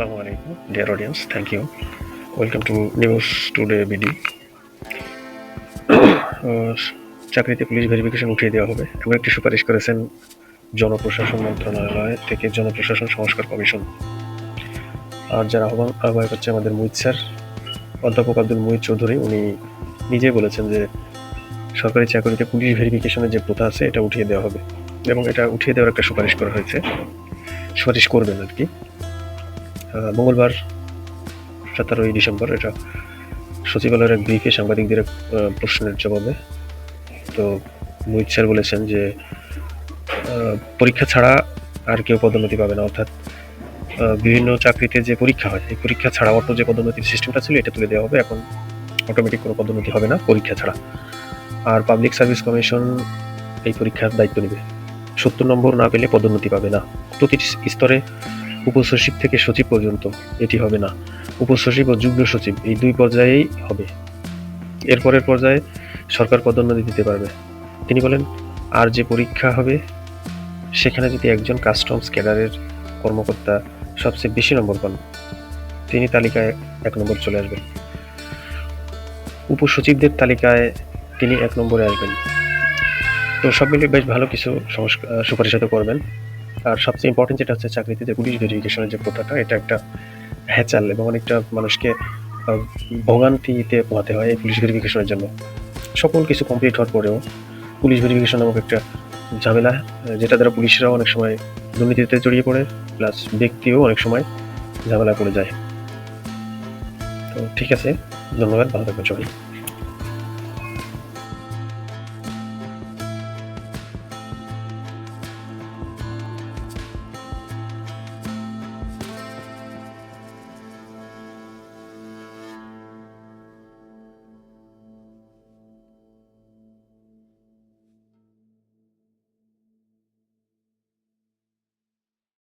dear audience. Thank you. Welcome to News Today BD. আহ, চাকরিতে police verification উঠিয়ে দেওয়া হবে এমন একটি সুপারিশ করেছেন জনপ্রশাসন মন্ত্রণালয় থেকে জনপ্রশাসন সংস্কার কমিশন আর যারা আহ্বান আহ্বায়ক হচ্ছে আমাদের মুহিত স্যার অধ্যাপক আব্দুল মুহিত চৌধুরী উনি নিজে বলেছেন যে সরকারি চাকরিতে পুলিশ ভেরিফিকেশনের যে প্রথা আছে এটা উঠিয়ে দেওয়া হবে এবং এটা উঠিয়ে দেওয়ার একটা সুপারিশ করা হয়েছে সুপারিশ করবেন আর কি মঙ্গলবার সতেরোই ডিসেম্বর, এটা সচিবালয়ের এক ব্রিফে সাংবাদিকদের প্রশ্নের জবাবে। তো মোহিত স্যার বলেছেন যে পরীক্ষা ছাড়া আর কেউ পদোন্নতি পাবে না। অর্থাৎ বিভিন্ন চাকরিতে যে পরীক্ষা হয়, এই পরীক্ষা ছাড়া অটো যে পদোন্নতির সিস্টেমটা ছিল, এটা তুলে দেওয়া হবে। এখন অটোমেটিক কোনো পদোন্নতি হবে না, পরীক্ষা ছাড়া। আর পাবলিক সার্ভিস কমিশন এই পরীক্ষার দায়িত্ব নেবে। সত্তর নম্বর না পেলে পদোন্নতি পাবে না। প্রতিটি স্তরে উপসচিব থেকে সচিব পর্যন্ত, এটি হবে না। উপসচিব ও যুগ্ম সচিব, এই দুই পর্যায়েই হবে। এরপরের পর্যায়ে সরকার পদোন্নতি দিতে পারবে। তিনি বলেন, আর যে পরীক্ষা হবে, সেখানে যদি একজন কাস্টমস ক্যাডারের কর্মকর্তা সবচেয়ে বেশি নম্বর পান, তিনি তালিকায় এক নম্বর চলে আসবেন। উপসচিবদের তালিকায় তিনি এক নম্বরে আসবেন। তো সব মিলিয়ে বেশ ভালো কিছু সুপারিশ হয়তো করবেন। আর সবচেয়ে ইম্পর্টেন্ট যেটা হচ্ছে চাকরিতে পুলিশ ভেরিফিকেশনের যে প্রথাটা এটা একটা হ্যাচাল এবং অনেকটা মানুষকে ভোগান্তিতে পোহাতে হয় এই পুলিশ ভেরিফিকেশনের জন্য। সকল কিছু কমপ্লিট হওয়ার পরেও পুলিশ ভেরিফিকেশন নামক একটা ঝামেলা, যেটা দ্বারা পুলিশরাও অনেক সময় দুর্নীতিতে জড়িয়ে পড়ে প্লাস ব্যক্তিও অনেক সময় ঝামেলা পড়ে যায়। তো ঠিক আছে, ধন্যবাদ, ভালো থাকবেন সবাই।